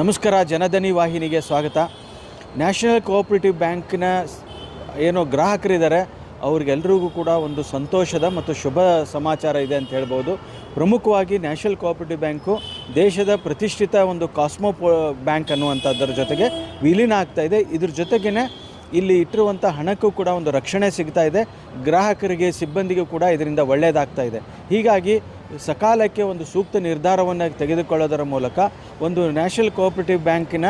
ನಮಸ್ಕಾರ, ಜನಧನಿ ವಾಹಿನಿಗೆ ಸ್ವಾಗತ. ನ್ಯಾಷನಲ್ ಕೋಆಪ್ರೇಟಿವ್ ಬ್ಯಾಂಕ್ನ ಏನೋ ಗ್ರಾಹಕರಿದ್ದಾರೆ. ಅವ್ರಿಗೆಲ್ಲರಿಗೂ ಕೂಡ ಒಂದು ಸಂತೋಷದ ಮತ್ತು ಶುಭ ಸಮಾಚಾರ ಇದೆ ಅಂತ ಹೇಳ್ಬೋದು. ಪ್ರಮುಖವಾಗಿ ನ್ಯಾಷನಲ್ ಕೋಆಪ್ರೇಟಿವ್ ಬ್ಯಾಂಕು ದೇಶದ ಪ್ರತಿಷ್ಠಿತ ಒಂದು ಕಾಸ್ಮೋ ಬ್ಯಾಂಕ್ ಅನ್ನುವಂಥದ್ದರ ಜೊತೆಗೆ ವಿಲೀನ ಆಗ್ತಾ ಇದೆ. ಇದ್ರ ಜೊತೆಗೇ ಇಲ್ಲಿ ಇಟ್ಟಿರುವಂಥ ಹಣಕ್ಕೂ ಕೂಡ ಒಂದು ರಕ್ಷಣೆ ಸಿಗ್ತಾ ಇದೆ. ಗ್ರಾಹಕರಿಗೆ, ಸಿಬ್ಬಂದಿಗೂ ಕೂಡ ಇದರಿಂದ ಒಳ್ಳೆಯದಾಗ್ತಾ ಇದೆ. ಹೀಗಾಗಿ ಸಕಾಲಕ್ಕೆ ಒಂದು ಸೂಕ್ತ ನಿರ್ಧಾರವನ್ನು ತೆಗೆದುಕೊಳ್ಳೋದರ ಮೂಲಕ ಒಂದು ನ್ಯಾಷನಲ್ ಕೋಆಪರೇಟಿವ್ ಬ್ಯಾಂಕಿನ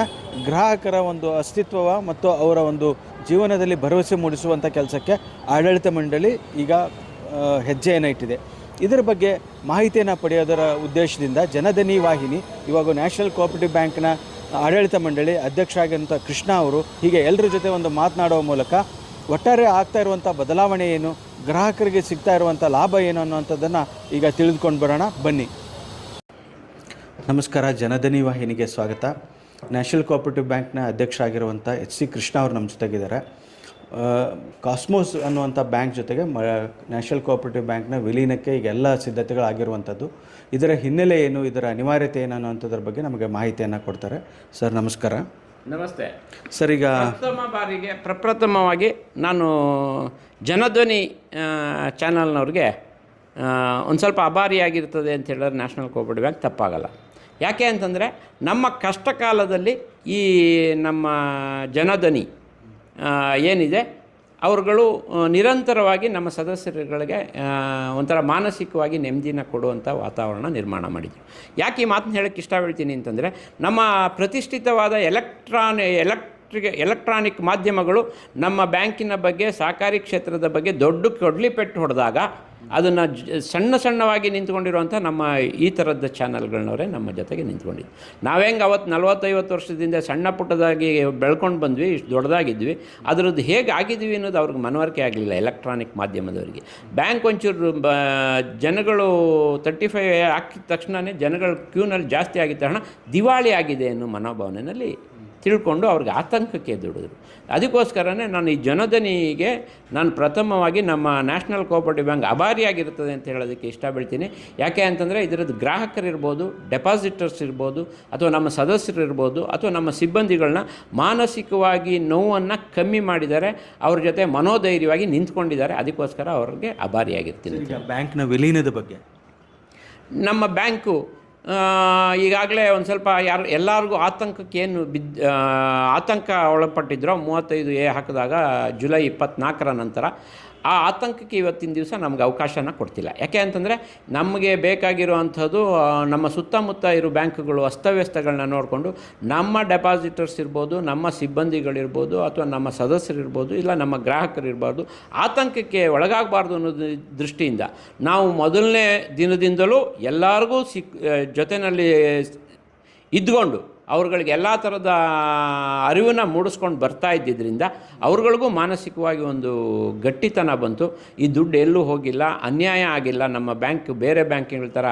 ಗ್ರಾಹಕರ ಒಂದು ಅಸ್ತಿತ್ವ ಮತ್ತು ಅವರ ಒಂದು ಜೀವನದಲ್ಲಿ ಭರವಸೆ ಮೂಡಿಸುವಂಥ ಕೆಲಸಕ್ಕೆ ಆಡಳಿತ ಮಂಡಳಿ ಈಗ ಹೆಜ್ಜೆಯನ್ನು ಇಟ್ಟಿದೆ. ಇದರ ಬಗ್ಗೆ ಮಾಹಿತಿಯನ್ನು ಪಡೆಯೋದರ ಉದ್ದೇಶದಿಂದ ಜನಧನಿ ವಾಹಿನಿ, ಇವಾಗ ನ್ಯಾಷನಲ್ ಕೋಆಪರೇಟಿವ್ ಬ್ಯಾಂಕ್ನ ಆಡಳಿತ ಮಂಡಳಿ ಅಧ್ಯಕ್ಷ ಆಗಿರುವಂಥ ಕೃಷ್ಣ ಅವರು ಹೀಗೆ ಎಲ್ಲರ ಜೊತೆ ಒಂದು ಮಾತನಾಡುವ ಮೂಲಕ ಒಟ್ಟಾರೆ ಆಗ್ತಾ ಇರುವಂಥ ಬದಲಾವಣೆ ಏನು? ಗ್ರಾಹಕರಿಗೆ ಸಿಗ್ತಾ ಇರುವಂಥ ಲಾಭ ಏನು ಅನ್ನುವಂಥದ್ದನ್ನು ಈಗ ತಿಳಿದುಕೊಂಡು ಬರೋಣ. ಬನ್ನಿ. ನಮಸ್ಕಾರ, ಜನಧನಿ ವಾಹಿನಿಗೆ ಸ್ವಾಗತ. ನ್ಯಾಷನಲ್ ಕೋಆಪರೇಟಿವ್ ಬ್ಯಾಂಕ್ನ ಅಧ್ಯಕ್ಷ ಆಗಿರುವಂಥ ಎಚ್ ಸಿ ಕೃಷ್ಣ ಅವರು ನಮ್ಮ ಜೊತೆಗಿದ್ದಾರೆ. ಕಾಸ್ಮೋಸ್ ಅನ್ನುವಂಥ ಬ್ಯಾಂಕ್ ಜೊತೆಗೆ ಮ, ನ್ಯಾಷನಲ್ ಕೋಆಪರೇಟಿವ್ ಬ್ಯಾಂಕ್ನ ವಿಲೀನಕ್ಕೆ ಈಗ ಎಲ್ಲ ಸಿದ್ಧತೆಗಳಾಗಿರುವಂಥದ್ದು. ಇದರ ಹಿನ್ನೆಲೆ ಏನು, ಇದರ ಅನಿವಾರ್ಯತೆ ಏನು ಅನ್ನುವಂಥದ್ರ ಬಗ್ಗೆ ನಮಗೆ ಮಾಹಿತಿಯನ್ನು ಕೊಡ್ತಾರೆ. ಸರ್, ನಮಸ್ಕಾರ. ನಮಸ್ತೆ. ಸರ್ ಈಗ ಪ್ರಥಮ ಬಾರಿಗೆ ಪ್ರಪ್ರಥಮವಾಗಿ ನಾನು ಜನಧ್ವನಿ ಚಾನಲ್ನವ್ರಿಗೆ ಒಂದು ಸ್ವಲ್ಪ ಅಭಾರಿಯಾಗಿರ್ತದೆ ಅಂತ ಹೇಳಿದ್ರೆ ನ್ಯಾಷನಲ್ ಕೋಆಪರೇಟಿವ್ ಬ್ಯಾಂಕ್ ತಪ್ಪಾಗಲ್ಲ. ಯಾಕೆ ಅಂತಂದರೆ ನಮ್ಮ ಕಷ್ಟ ಕಾಲದಲ್ಲಿ ಈ ನಮ್ಮ ಜನಧ್ವನಿ ಏನಿದೆ? ಅವರುಗಳು ನಿರಂತರವಾಗಿ ನಮ್ಮ ಸದಸ್ಯರುಗಳಿಗೆ ಒಂಥರ ಮಾನಸಿಕವಾಗಿ ನೆಮ್ಮದಿನ ಕೊಡುವಂಥ ವಾತಾವರಣ ನಿರ್ಮಾಣ ಮಾಡಿದ್ವಿ ಯಾಕೆ ಈ ಮಾತನ್ನ ಹೇಳೋಕ್ಕೆ ಇಷ್ಟಪಡ್ತೀನಿ ಅಂತಂದರೆ, ನಮ್ಮ ಪ್ರತಿಷ್ಠಿತವಾದ ಎಲೆಕ್ಟ್ರಾನ್ ಎಲೆಕ್ಟ್ರಿಕ್ ಎಲೆಕ್ಟ್ರಾನಿಕ್ ಮಾಧ್ಯಮಗಳು ನಮ್ಮ ಬ್ಯಾಂಕಿನ ಬಗ್ಗೆ, ಸಹಕಾರಿ ಕ್ಷೇತ್ರದ ಬಗ್ಗೆ ದೊಡ್ಡ ಕೊಡ್ಲಿ ಪೆಟ್ಟು ಹೊಡೆದಾಗ ಅದನ್ನು ಸಣ್ಣ ಸಣ್ಣವಾಗಿ ನಿಂತ್ಕೊಂಡಿರುವಂಥ ನಮ್ಮ ಈ ಥರದ ಚಾನಲ್ಗಳನ್ನವರೇ ನಮ್ಮ ಜೊತೆಗೆ ನಿಂತ್ಕೊಂಡಿದ್ದರು ನಾವು ಹೆಂಗೆ ಅವತ್ತು ನಲ್ವತ್ತೈವತ್ತು ವರ್ಷದಿಂದ ಸಣ್ಣ ಪುಟ್ಟದಾಗಿ ಬೆಳ್ಕೊಂಡು ಬಂದ್ವಿ, ಇಷ್ಟು ದೊಡ್ಡದಾಗಿದ್ವಿ. ಅದರದ್ದು ಹೇಗೆ ಆಗಿದ್ವಿ ಅನ್ನೋದು ಅವ್ರಿಗೆ ಮನವರಿಕೆ ಆಗಲಿಲ್ಲ ಎಲೆಕ್ಟ್ರಾನಿಕ್ ಮಾಧ್ಯಮದವರಿಗೆ. ಬ್ಯಾಂಕ್ ಒಂಚೂರು ಬ, ಜನಗಳು ತರ್ಟಿ ಫೈವ್ ಹಾಕಿದ ತಕ್ಷಣವೇ ಜನಗಳು ಕ್ಯೂನಲ್ಲಿ ಜಾಸ್ತಿ ಆಗಿದ್ದ ಹಣ ದಿವಾಳಿ ಆಗಿದೆ ಅನ್ನೋ ಮನೋಭಾವನೆಯಲ್ಲಿ ತಿಳ್ಕೊಂಡು ಅವ್ರಿಗೆ ಆತಂಕಕ್ಕೆ ದುಡಿದ್ರು ಅದಕ್ಕೋಸ್ಕರನೇ ನಾನು ಈ ಜನಧನಿಗೆ ನಾನು ಪ್ರಥಮವಾಗಿ ನಮ್ಮ ನ್ಯಾಷನಲ್ ಕೋಆಪರೇಟಿವ್ ಬ್ಯಾಂಕ್ ಅಭಾರಿಯಾಗಿರ್ತದೆ ಅಂತ ಹೇಳೋದಕ್ಕೆ ಇಷ್ಟಪಡ್ತೀನಿ. ಯಾಕೆ ಅಂತಂದರೆ ಇದರದ್ದು ಗ್ರಾಹಕರಿರ್ಬೋದು ಡೆಪಾಸಿಟರ್ಸ್ ಇರ್ಬೋದು ಅಥವಾ ನಮ್ಮ ಸದಸ್ಯರು ಇರ್ಬೋದು ಅಥವಾ ನಮ್ಮ ಸಿಬ್ಬಂದಿಗಳನ್ನ ಮಾನಸಿಕವಾಗಿ ನೋವನ್ನು ಕಮ್ಮಿ ಮಾಡಿದ್ದಾರೆ. ಅವ್ರ ಜೊತೆ ಮನೋಧೈರ್ಯವಾಗಿ ನಿಂತ್ಕೊಂಡಿದ್ದಾರೆ. ಅದಕ್ಕೋಸ್ಕರ ಅವ್ರಿಗೆ ಅಭಾರಿಯಾಗಿರ್ತೀನಿ ಬ್ಯಾಂಕ್ನ ವಿಲೀನದ ಬಗ್ಗೆ. ನಮ್ಮ ಬ್ಯಾಂಕು ಈಗಾಗಲೇ ಒಂದು ಸ್ವಲ್ಪ ಯಾರು, ಎಲ್ಲರಿಗೂ ಆತಂಕಕ್ಕೆ ಏನು ಬಿದ್ದು ಆತಂಕ ಒಳಪಟ್ಟಿದ್ರು ಮೂವತ್ತೈದು ಎ ಹಾಕಿದಾಗ ಜುಲೈ ಇಪ್ಪತ್ತ್ನಾಲ್ಕರ ನಂತರ ಆ ಆತಂಕಕ್ಕೆ ಇವತ್ತಿನ ದಿವಸ ನಮ್ಗೆ ಅವಕಾಶನ ಕೊಡ್ತಿಲ್ಲ. ಯಾಕೆ ಅಂತಂದರೆ ನಮಗೆ ಬೇಕಾಗಿರುವಂಥದ್ದು ನಮ್ಮ ಸುತ್ತಮುತ್ತ ಇರೋ ಬ್ಯಾಂಕ್ಗಳು ಅಸ್ತವ್ಯಸ್ತಗಳನ್ನ ನೋಡಿಕೊಂಡು ನಮ್ಮ ಡೆಪಾಸಿಟರ್ಸ್ ಇರ್ಬೋದು, ನಮ್ಮ ಸಿಬ್ಬಂದಿಗಳಿರ್ಬೋದು ಅಥವಾ ನಮ್ಮ ಸದಸ್ಯರಿರ್ಬೋದು ಇಲ್ಲ ನಮ್ಮ ಗ್ರಾಹಕರಿರ್ಬೋದು ಆತಂಕಕ್ಕೆ ಒಳಗಾಗಬಾರ್ದು ಅನ್ನೋದು ದೃಷ್ಟಿಯಿಂದ ನಾವು ಮೊದಲನೇ ದಿನದಿಂದಲೂ ಎಲ್ಲರಿಗೂ ಸಿಕ್ ಜೊತೆಯಲ್ಲಿ ಇದ್ಕೊಂಡು ಅವ್ರುಗಳಿಗೆ ಎಲ್ಲ ಥರದ ಅರಿವನ್ನು ಮೂಡಿಸ್ಕೊಂಡು ಬರ್ತಾ ಇದ್ದಿದ್ದರಿಂದ ಅವ್ರುಗಳಿಗೂ ಮಾನಸಿಕವಾಗಿ ಒಂದು ಗಟ್ಟಿತನ ಬಂತು. ಈ ದುಡ್ಡು ಎಲ್ಲೂ ಹೋಗಿಲ್ಲ, ಅನ್ಯಾಯ ಆಗಿಲ್ಲ, ನಮ್ಮ ಬ್ಯಾಂಕ್ ಬೇರೆ ಬ್ಯಾಂಕ್ಗಳ ಥರ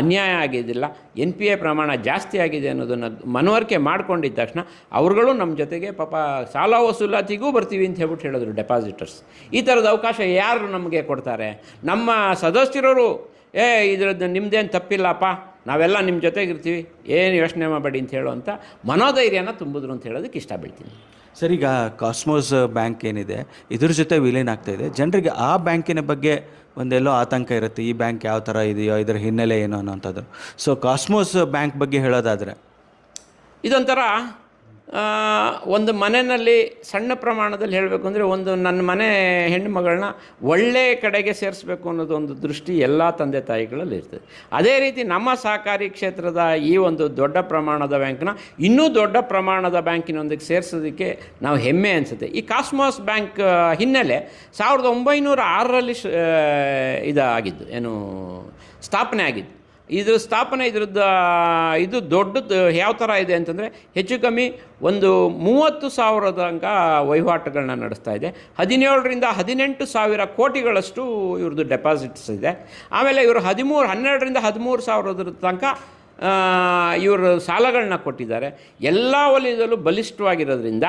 ಅನ್ಯಾಯ ಆಗಿದ್ದಿಲ್ಲ. ಎನ್ ಪಿ ಎ ಪ್ರಮಾಣ ಜಾಸ್ತಿ ಆಗಿದೆ ಅನ್ನೋದನ್ನು ಮನವರಿಕೆ ಮಾಡಿಕೊಂಡಿದ್ದ ತಕ್ಷಣ ಅವ್ರುಗಳು ನಮ್ಮ ಜೊತೆಗೆ ಪಾಪ ಸಾಲ ವಸೂಲಾತಿಗೂ ಬರ್ತೀವಿ ಅಂತ ಹೇಳ್ಬಿಟ್ಟು ಹೇಳಿದ್ರು ಡೆಪಾಸಿಟರ್ಸ್. ಈ ಥರದ ಅವಕಾಶ ಯಾರು ನಮಗೆ ಕೊಡ್ತಾರೆ? ನಮ್ಮ ಸದಸ್ಯರವರು ಏ, ಇದ್ರದ್ದು ನಿಮ್ಮದೇನು ತಪ್ಪಿಲ್ಲಪ್ಪ? ನಾವೆಲ್ಲ ನಿಮ್ಮ ಜೊತೆಗಿರ್ತೀವಿ ಏನು ಯೋಚನೆ ಮಾಡಬೇಡಿ ಅಂತ ಹೇಳುವಂಥ ಮನೋಧೈರ್ಯನ ತುಂಬಿದ್ರು ಅಂತ ಹೇಳೋದಕ್ಕೆ ಇಷ್ಟ ಬೀಳ್ತೀನಿ ಸರ್ ಈಗ ಕಾಸ್ಮೋಸ್ ಬ್ಯಾಂಕ್ ಏನಿದೆ ಇದ್ರ ಜೊತೆ ವಿಲೀನ್ ಆಗ್ತಾ ಇದೆ. ಜನರಿಗೆ ಆ ಬ್ಯಾಂಕಿನ ಬಗ್ಗೆ ಒಂದೆಲ್ಲೋ ಆತಂಕ ಇರುತ್ತೆ ಈ ಬ್ಯಾಂಕ್ ಯಾವ ಥರ ಇದೆಯೋ ಇದರ ಹಿನ್ನೆಲೆ ಏನು ಅನ್ನೋಂಥದ್ದು. ಸೊ ಕಾಸ್ಮೋಸ್ ಬ್ಯಾಂಕ್ ಬಗ್ಗೆ ಹೇಳೋದಾದರೆ ಇದೊಂಥರ ಒಂದು ಮನೆಯಲ್ಲಿ ಸಣ್ಣ ಪ್ರಮಾಣದಲ್ಲಿ ಹೇಳಬೇಕು ಅಂದರೆ ಒಂದು ನನ್ನ ಮನೆ ಹೆಣ್ಣು ಮಗಳನ್ನ ಒಳ್ಳೆಯ ಕಡೆಗೆ ಸೇರಿಸ್ಬೇಕು ಅನ್ನೋದು ಒಂದು ದೃಷ್ಟಿ ಎಲ್ಲ ತಂದೆ ತಾಯಿಗಳಲ್ಲಿ ಇರ್ತದೆ. ಅದೇ ರೀತಿ ನಮ್ಮ ಸಹಕಾರಿ ಕ್ಷೇತ್ರದ ಈ ಒಂದು ದೊಡ್ಡ ಪ್ರಮಾಣದ ಬ್ಯಾಂಕ್ನ ಇನ್ನೂ ದೊಡ್ಡ ಪ್ರಮಾಣದ ಬ್ಯಾಂಕಿನೊಂದಿಗೆ ಸೇರಿಸೋದಕ್ಕೆ ನಾವು ಹೆಮ್ಮೆ ಅನಿಸುತ್ತೆ. ಈ ಕಾಸ್ಮಾಸ್ ಬ್ಯಾಂಕ್ ಹಿನ್ನೆಲೆ ಸಾವಿರದ ಒಂಬೈನೂರ ಆರರಲ್ಲಿ ಇದಾಗಿದ್ದು, ಏನು, ಸ್ಥಾಪನೆ ಆಗಿದ್ದು. ಇದು ಸ್ಥಾಪನೆ ಇದ್ರದ್ದು, ಇದು ದೊಡ್ಡದು ಯಾವ ಥರ ಇದೆ ಅಂತಂದರೆ ಹೆಚ್ಚು ಕಮ್ಮಿ ಒಂದು ಮೂವತ್ತು ಸಾವಿರದ ತನಕ ವಹಿವಾಟುಗಳನ್ನ ನಡೆಸ್ತಾ ಇದೆ. ಹದಿನೇಳರಿಂದ ಹದಿನೆಂಟು ಸಾವಿರ ಕೋಟಿಗಳಷ್ಟು ಇವ್ರದ್ದು ಡೆಪಾಸಿಟ್ಸ್ ಇದೆ. ಆಮೇಲೆ ಇವರು ಹದಿಮೂರು, ಹನ್ನೆರಡರಿಂದ ಹದಿಮೂರು ಸಾವಿರದ ತನಕ ಇವರು ಸಾಲಗಳನ್ನ ಕೊಟ್ಟಿದ್ದಾರೆ. ಎಲ್ಲ ವಲಯದಲ್ಲೂ ಬಲಿಷ್ಠವಾಗಿರೋದ್ರಿಂದ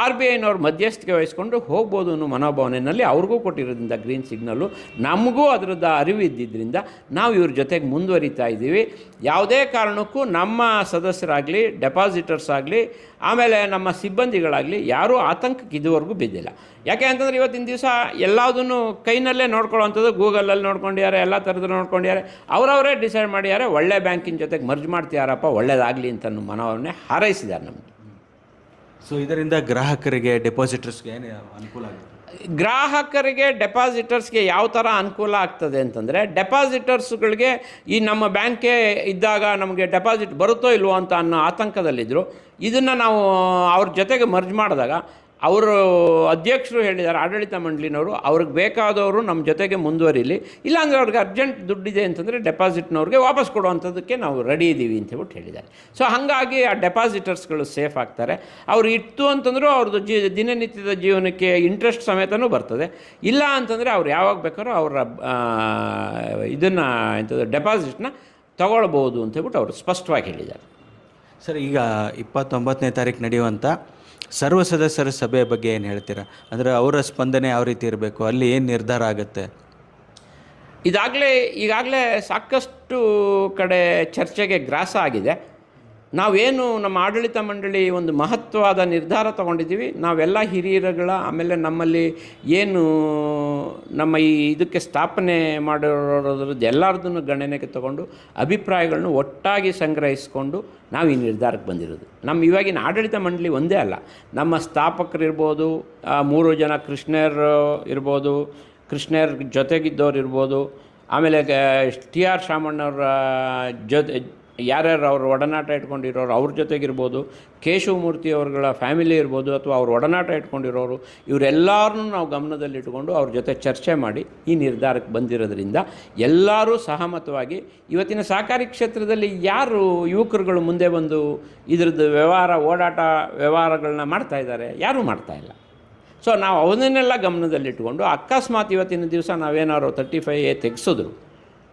ಆರ್ ಬಿ ಐನವ್ರು ಮಧ್ಯಸ್ಥಿಕೆ ವಹಿಸ್ಕೊಂಡು ಹೋಗ್ಬೋದು ಅನ್ನೋ ಮನೋಭಾವನೆಯಲ್ಲಿ ಅವ್ರಿಗೂ ಕೊಟ್ಟಿರೋದ್ರಿಂದ ಗ್ರೀನ್ ಸಿಗ್ನಲ್ಲು. ನಮಗೂ ಅದರದ್ದು ಅರಿವು ಇದ್ದಿದ್ದರಿಂದ ನಾವು ಇವ್ರ ಜೊತೆಗೆ ಮುಂದುವರಿತಾ ಇದ್ದೀವಿ. ಯಾವುದೇ ಕಾರಣಕ್ಕೂ ನಮ್ಮ ಸದಸ್ಯರಾಗಲಿ, ಡೆಪಾಸಿಟರ್ಸ್ ಆಗಲಿ, ಆಮೇಲೆ ನಮ್ಮ ಸಿಬ್ಬಂದಿಗಳಾಗಲಿ ಯಾರೂ ಆತಂಕಕ್ಕೆ ಇದುವರೆಗೂ ಬಿದ್ದಿಲ್ಲ. ಯಾಕೆ ಅಂತಂದರೆ ಇವತ್ತಿನ ದಿವಸ ಎಲ್ಲದನ್ನು ಕೈನಲ್ಲೇ ನೋಡ್ಕೊಳ್ಳೋವಂಥದ್ದು, ಗೂಗಲಲ್ಲಿ ನೋಡ್ಕೊಂಡಿದ್ದಾರೆ, ಎಲ್ಲ ಥರದ್ದು ನೋಡ್ಕೊಂಡಿದ್ದಾರೆ. ಅವರವರೇ ಡಿಸೈಡ್ ಮಾಡಿದ್ದಾರೆ, ಒಳ್ಳೆ ಬ್ಯಾಂಕಿನ ಜೊತೆಗೆ ಮರ್ಜ್ ಮಾಡ್ತಿದಾರಪ್ಪ ಒಳ್ಳೇದಾಗಲಿ ಅಂತ ಮನೋಭಾವನೆ ಹಾರೈಸಿದ್ದಾರೆ ನಮಗೆ. ಸೊ ಇದರಿಂದ ಗ್ರಾಹಕರಿಗೆ ಡೆಪಾಸಿಟರ್ಸ್ಗೆ ಏನು ಅನುಕೂಲ ಆಗುತ್ತೆ? ಗ್ರಾಹಕರಿಗೆ ಡೆಪಾಸಿಟರ್ಸ್ಗೆ ಯಾವ ಥರ ಅನುಕೂಲ ಆಗ್ತದೆ ಅಂತಂದರೆ ಡೆಪಾಸಿಟರ್ಸ್ಗಳಿಗೆ ಈ ನಮ್ಮ ಬ್ಯಾಂಕೇ ಇದ್ದಾಗ ನಮಗೆ ಡೆಪಾಸಿಟ್ ಬರುತ್ತೋ ಇಲ್ವೋ ಅಂತ ಅನ್ನೋ ಆತಂಕದಲ್ಲಿದ್ದರು ಇದನ್ನು ನಾವು, ಅವ್ರ ಜೊತೆಗೆ ಮರ್ಜ್ ಮಾಡಿದಾಗ ಅವರು ಅಧ್ಯಕ್ಷರು ಹೇಳಿದ್ದಾರೆ, ಆಡಳಿತ ಮಂಡಳಿನವರು, ಅವ್ರಿಗೆ ಬೇಕಾದವರು ನಮ್ಮ ಜೊತೆಗೆ ಮುಂದುವರಿಲಿ, ಇಲ್ಲಾಂದರೆ ಅವ್ರಿಗೆ ಅರ್ಜೆಂಟ್ ದುಡ್ಡಿದೆ ಅಂತಂದರೆ ಡೆಪಾಸಿಟ್ನವ್ರಿಗೆ ವಾಪಸ್ ಕೊಡುವಂಥದ್ದಕ್ಕೆ ನಾವು ರೆಡಿ ಇದ್ದೀವಿ ಅಂತ ಹೇಳ್ಬಿಟ್ಟು ಹೇಳಿದ್ದಾರೆ. ಸೊ ಹಾಗಾಗಿ ಆ ಡೆಪಾಸಿಟರ್ಸ್ಗಳು ಸೇಫ್ ಆಗ್ತಾರೆ. ಅವ್ರು ಇತ್ತು ಅಂತಂದರೂ ಅವ್ರದ್ದು ಜೀ, ದಿನನಿತ್ಯದ ಜೀವನಕ್ಕೆ ಇಂಟ್ರೆಸ್ಟ್ ಸಮೇತನೂ ಬರ್ತದೆ. ಇಲ್ಲ ಅಂತಂದರೆ ಅವ್ರು ಯಾವಾಗ ಬೇಕಾದ್ರೂ ಅವರ ಇದನ್ನು, ಎಂಥದ್ದು ಡೆಪಾಸಿಟ್ನ ತಗೊಳ್ಬೋದು ಅಂತ ಹೇಳ್ಬಿಟ್ಟು ಅವರು ಸ್ಪಷ್ಟವಾಗಿ ಹೇಳಿದ್ದಾರೆ. ಸರ್, ಈಗ ಇಪ್ಪತ್ತೊಂಬತ್ತನೇ ತಾರೀಕು ನಡೆಯುವಂಥ ಸರ್ವ ಸದಸ್ಯರ ಸಭೆ ಬಗ್ಗೆ ಏನು ಹೇಳ್ತೀರಾ? ಅಂದರೆ ಅವರ ಸ್ಪಂದನೆ ಯಾವ ರೀತಿ ಇರಬೇಕು? ಅಲ್ಲಿ ಏನು ನಿರ್ಧಾರ ಆಗುತ್ತೆ? ಇದಾಗಲೇ, ಈಗಾಗಲೇ ಸಾಕಷ್ಟು ಕಡೆ ಚರ್ಚೆಗೆ ಗ್ರಾಸ ಆಗಿದೆ. ನಾವೇನು ನಮ್ಮ ಆಡಳಿತ ಮಂಡಳಿ ಒಂದು ಮಹತ್ವವಾದ ನಿರ್ಧಾರ ತಗೊಂಡಿದ್ದೀವಿ, ನಾವೆಲ್ಲ ಹಿರಿಯರುಗಳ, ಆಮೇಲೆ ನಮ್ಮಲ್ಲಿ ಏನು ನಮ್ಮ ಈ ಇದಕ್ಕೆ ಸ್ಥಾಪನೆ ಮಾಡಿರೋದ್ರದ್ದು ಎಲ್ಲರದನ್ನು ಗಣನೆಗೆ ತಗೊಂಡು ಅಭಿಪ್ರಾಯಗಳನ್ನು ಒಟ್ಟಾಗಿ ಸಂಗ್ರಹಿಸಿಕೊಂಡು ನಾವು ಈ ನಿರ್ಧಾರಕ್ಕೆ ಬಂದಿರೋದು. ನಮ್ಮ ಇವಾಗಿನ ಆಡಳಿತ ಮಂಡಳಿ ಒಂದೇ ಅಲ್ಲ, ನಮ್ಮ ಸ್ಥಾಪಕರಿರ್ಬೋದು ಮೂರು ಜನ ಕೃಷ್ಣರು ಇರ್ಬೋದು, ಕೃಷ್ಣರ್ ಜೊತೆಗಿದ್ದವ್ರು ಇರ್ಬೋದು ಆಮೇಲೆ ಟಿ ಆರ್ ಶಾಮಣ್ಣವ್ರ ಜೊತೆ ಯಾರ್ಯಾರು ಅವ್ರ ಒಡನಾಟ ಇಟ್ಕೊಂಡಿರೋರು ಅವ್ರ ಜೊತೆಗಿರ್ಬೋದು, ಕೇಶವಮೂರ್ತಿ ಅವ್ರಗಳ ಫ್ಯಾಮಿಲಿ ಇರ್ಬೋದು ಅಥವಾ ಅವ್ರ ಒಡನಾಟ ಇಟ್ಕೊಂಡಿರೋರು ಇವರೆಲ್ಲರನ್ನೂ ನಾವು ಗಮನದಲ್ಲಿಟ್ಟುಕೊಂಡು ಅವ್ರ ಜೊತೆ ಚರ್ಚೆ ಮಾಡಿ ಈ ನಿರ್ಧಾರಕ್ಕೆ ಬಂದಿರೋದ್ರಿಂದ ಎಲ್ಲರೂ ಸಹಮತವಾಗಿ ಇವತ್ತಿನ ಸಹಕಾರಿ ಕ್ಷೇತ್ರದಲ್ಲಿ ಯಾರು ಯುವಕರುಗಳು ಮುಂದೆ ಬಂದು ಇದ್ರದ್ದು ವ್ಯವಹಾರ, ಓಡಾಟ ವ್ಯವಹಾರಗಳನ್ನ ಮಾಡ್ತಾ ಇದ್ದಾರೆ? ಯಾರೂ ಮಾಡ್ತಾ ಇಲ್ಲ. ಸೊ ನಾವು ಅವನ್ನೆಲ್ಲ ಗಮನದಲ್ಲಿಟ್ಟುಕೊಂಡು ಅಕಸ್ಮಾತ್ ಇವತ್ತಿನ ದಿವಸ ನಾವೇನಾದ್ರು ತರ್ಟಿ ಫೈವ್ ಎ ತೆಗೆಸಿದ್ರು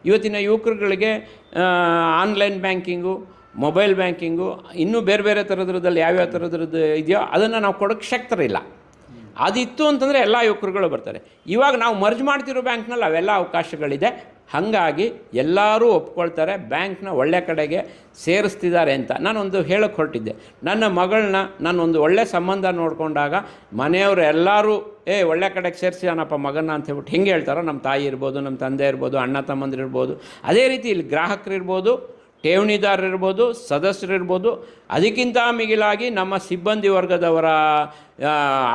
ಇವತ್ತಿನ ಯುವಕರುಗಳಿಗೆ ಆನ್ಲೈನ್ ಬ್ಯಾಂಕಿಂಗು ಮೊಬೈಲ್ ಬ್ಯಾಂಕಿಂಗು ಇನ್ನೂ ಬೇರೆ ಬೇರೆ ಥರದ್ರದಲ್ಲಿ ಯಾವ್ಯಾವ ಥರದ್ರದ್ದು ಇದೆಯೋ ಅದನ್ನು ನಾವು ಕೊಡೋಕ್ಕೆ ಶಕ್ತರಿಲ್ಲ ಅದಿತ್ತು ಅಂತಂದರೆ ಎಲ್ಲ ಯುವಕರುಗಳು ಬರ್ತಾರೆ. ಇವಾಗ ನಾವು ಮರ್ಜ್ ಮಾಡ್ತಿರೋ ಬ್ಯಾಂಕ್ನಲ್ಲಿ ಅವೆಲ್ಲ ಅವಕಾಶಗಳಿದೆ. ಹಾಗಾಗಿ ಎಲ್ಲರೂ ಒಪ್ಕೊಳ್ತಾರೆ, ಬ್ಯಾಂಕ್ನ ಒಳ್ಳೆ ಕಡೆಗೆ ಸೇರಿಸ್ತಿದ್ದಾರೆ ಅಂತ. ನಾನೊಂದು ಹೇಳಕ್ಕೆ ಹೊರಟಿದ್ದೆ. ನನ್ನ ಮಗಳನ್ನ ನಾನೊಂದು ಒಳ್ಳೆ ಸಂಬಂಧ ನೋಡಿಕೊಂಡಾಗ ಮನೆಯವರು ಎಲ್ಲರೂ, ಏ, ಒಳ್ಳೆ ಕಡೆಗೆ ಸೇರಿಸಿದಾನಪ್ಪ ಮಗನ ಅಂತ ಹೇಳ್ಬಿಟ್ಟು ಹೆಂಗೆ ಹೇಳ್ತಾರೋ, ನಮ್ಮ ತಾಯಿ ಇರ್ಬೋದು, ನಮ್ಮ ತಂದೆ ಇರ್ಬೋದು, ಅಣ್ಣ ತಮ್ಮಂದಿರು ಇರ್ಬೋದು, ಅದೇ ರೀತಿ ಇಲ್ಲಿ ಗ್ರಾಹಕರಿರ್ಬೋದು ಠೇವಣಿದಾರರಿರ್ಬೋದು ಸದಸ್ಯರಿರ್ಬೋದು ಅದಕ್ಕಿಂತ ಮಿಗಿಲಾಗಿ ನಮ್ಮ ಸಿಬ್ಬಂದಿ ವರ್ಗದವರ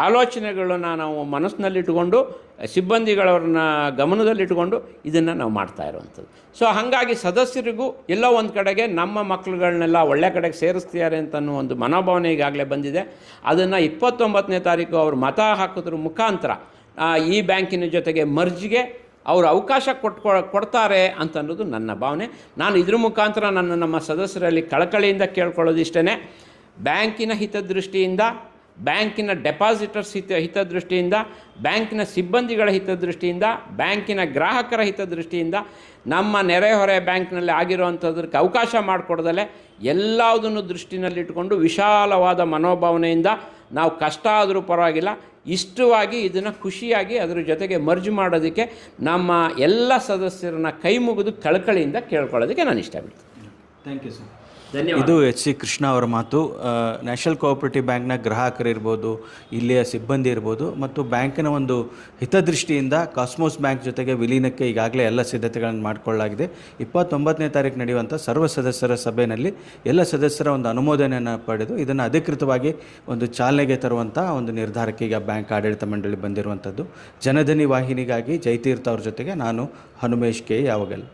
ಆಲೋಚನೆಗಳನ್ನ ನಾವು ಮನಸ್ಸಿನಲ್ಲಿಟ್ಟುಕೊಂಡು ಸಿಬ್ಬಂದಿಗಳವ್ರನ್ನ ಗಮನದಲ್ಲಿಟ್ಟುಕೊಂಡು ಇದನ್ನು ನಾವು ಮಾಡ್ತಾ ಇರುವಂಥದ್ದು. ಸೊ ಹಾಗಾಗಿ ಸದಸ್ಯರಿಗೂ ಎಲ್ಲೋ ಒಂದು ಕಡೆಗೆ ನಮ್ಮ ಮಕ್ಕಳುಗಳನ್ನೆಲ್ಲ ಒಳ್ಳೆ ಕಡೆಗೆ ಸೇರಿಸ್ತಿದ್ದಾರೆ ಅಂತನೋ ಒಂದು ಮನೋಭಾವನೆ ಈಗಾಗಲೇ ಬಂದಿದೆ. ಅದನ್ನು ಇಪ್ಪತ್ತೊಂಬತ್ತನೇ ತಾರೀಕು ಅವರು ಮತ ಹಾಕೋದ್ರ ಮುಖಾಂತರ ಈ ಬ್ಯಾಂಕಿನ ಜೊತೆಗೆ ಮರ್ಜಿಗೆ ಅವರು ಅವಕಾಶ ಕೊಟ್ಕೊ, ಕೊಡ್ತಾರೆ ಅಂತ ಅನ್ನೋದು ನನ್ನ ಭಾವನೆ. ನಾನು ಇದ್ರ ಮುಖಾಂತರ ನನ್ನ ನಮ್ಮ ಸದಸ್ಯರಲ್ಲಿ ಕಳಕಳಿಯಿಂದ ಕೇಳ್ಕೊಳ್ಳೋದು ಇಷ್ಟೇ ಬ್ಯಾಂಕಿನ ಹಿತದೃಷ್ಟಿಯಿಂದ ಬ್ಯಾಂಕಿನ ಡೆಪಾಸಿಟರ್ಸ್ ಹಿತ ಹಿತದೃಷ್ಟಿಯಿಂದ, ಬ್ಯಾಂಕಿನ ಸಿಬ್ಬಂದಿಗಳ ಹಿತದೃಷ್ಟಿಯಿಂದ, ಬ್ಯಾಂಕಿನ ಗ್ರಾಹಕರ ಹಿತದೃಷ್ಟಿಯಿಂದ ನಮ್ಮ ನೆರೆಹೊರೆ ಬ್ಯಾಂಕ್ನಲ್ಲಿ ಆಗಿರುವಂಥದ್ರಕ್ಕೆ ಅವಕಾಶ ಮಾಡಿಕೊಡ್ದಲೆ ಎಲ್ಲದನ್ನು ದೃಷ್ಟಿನಲ್ಲಿಟ್ಟುಕೊಂಡು ವಿಶಾಲವಾದ ಮನೋಭಾವನೆಯಿಂದ ನಾವು ಕಷ್ಟ ಆದರೂ ಪರವಾಗಿಲ್ಲ, ಇಷ್ಟವಾಗಿ ಇದನ್ನು ಖುಷಿಯಾಗಿ ಅದರ ಜೊತೆಗೆ ಮರ್ಜ್ ಮಾಡೋದಕ್ಕೆ ನಮ್ಮ ಎಲ್ಲ ಸದಸ್ಯರನ್ನ ಕೈ ಮುಗಿದು ಕಳಕಳಿಯಿಂದ ಕೇಳ್ಕೊಳ್ಳೋದಕ್ಕೆ ನಾನು ಇಷ್ಟಪಡ್ತೀನಿ. ಥ್ಯಾಂಕ್ ಯು ಸರ್ ಇದು ಎಚ್ ಸಿ ಕೃಷ್ಣ ಅವರ ಮಾತು. ನ್ಯಾಷನಲ್ ಕೋಆಪರೇಟಿವ್ ಬ್ಯಾಂಕ್ನ ಗ್ರಾಹಕರು ಇರ್ಬೋದು, ಇಲ್ಲಿಯ ಸಿಬ್ಬಂದಿ ಇರ್ಬೋದು, ಮತ್ತು ಬ್ಯಾಂಕಿನ ಒಂದು ಹಿತದೃಷ್ಟಿಯಿಂದ ಕಾಸ್ಮೋಸ್ ಬ್ಯಾಂಕ್ ಜೊತೆಗೆ ವಿಲೀನಕ್ಕೆ ಈಗಾಗಲೇ ಎಲ್ಲ ಸಿದ್ಧತೆಗಳನ್ನು ಮಾಡಿಕೊಳ್ಳಲಾಗಿದೆ. ಇಪ್ಪತ್ತೊಂಬತ್ತನೇ ತಾರೀಕು ನಡೆಯುವಂಥ ಸರ್ವ ಸದಸ್ಯರ ಸಭೆಯಲ್ಲಿ ಎಲ್ಲ ಸದಸ್ಯರ ಒಂದು ಅನುಮೋದನೆಯನ್ನು ಪಡೆದು ಇದನ್ನು ಅಧಿಕೃತವಾಗಿ ಒಂದು ಚಾಲನೆಗೆ ತರುವಂಥ ಒಂದು ನಿರ್ಧಾರಕ್ಕೆ ಈಗ ಬ್ಯಾಂಕ್ ಆಡಳಿತ ಮಂಡಳಿ ಬಂದಿರುವಂಥದ್ದು. ಜನಧನಿ ವಾಹಿನಿಗಾಗಿ ಜಯತೀರ್ಥ ಅವ್ರ ಜೊತೆಗೆ ನಾನು ಹನುಮೇಶ್ ಕೆ ಯಾವಗಲ್.